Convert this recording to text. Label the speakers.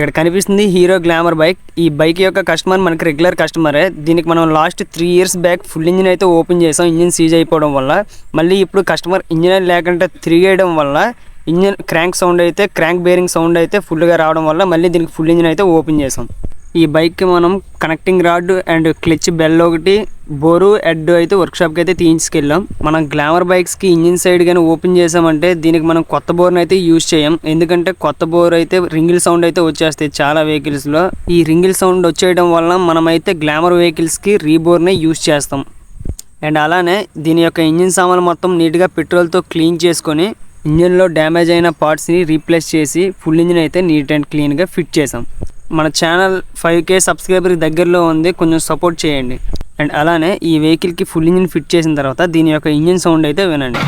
Speaker 1: ఇక్కడ కనిపిస్తుంది hero glamour bike. ఈ బైక్ యొక్క కస్టమర్ మనకి రెగ్యులర్ కస్టమరే. దీనికి మనం last three years back full engine అయితే ఓపెన్ చేసాం. ఇంజిన్ సీజ్ అయిపోవడం వల్ల. మళ్ళీ ఇప్పుడు కస్టమర్ ఇంజిన్ లేకుండా తిరిగేయడం వల్ల ఇంజిన్ క్రాంక్ సౌండ్ అయితే క్రాంక్ బేరింగ్ సౌండ్ అయితే ఫుల్గా రావడం వల్ల మళ్ళీ దీనికి ఫుల్ ఇంజిన్ అయితే ఓపెన్ చేసాం. ఈ బైక్కి మనం connecting rod and clutch bell ఒకటి బోరు హెడ్ అయితే వర్క్షాప్కి అయితే తీసుకెళ్ళాం మనం గ్లామర్ బైక్స్కి ఇంజిన్ సైడ్ కానీ ఓపెన్ చేసామంటే దీనికి మనం కొత్త బోర్ని అయితే యూజ్ చేయం. ఎందుకంటే కొత్త బోర్ అయితే రింగిల్ సౌండ్ అయితే వచ్చేస్తాయి చాలా వెహికల్స్లో ఈ రింగిల్ సౌండ్ వచ్చేయడం వలన మనమైతే గ్లామర్ వెహికల్స్కి రీబోర్నే యూజ్ చేస్తాం. అండ్ అలానే దీని యొక్క ఇంజిన్ సామాన్లు మొత్తం నీట్గా పెట్రోల్తో క్లీన్ చేసుకొని ఇంజిన్లో డ్యామేజ్ అయిన పార్ట్స్ని రీప్లేస్ చేసి ఫుల్ ఇంజిన్ అయితే నీట్ అండ్ క్లీన్గా ఫిట్ చేసాం. మన ఛానల్ ఫైవ్ కే సబ్స్క్రైబర్ దగ్గరలో ఉంది కొంచెం సపోర్ట్ చేయండి. అండ్ అలానే ఈ వెహికల్కి ఫుల్ ఇంజిన్ ఫిట్ చేసిన తర్వాత దీని యొక్క ఇంజిన్ సౌండ్ అయితే వినండి.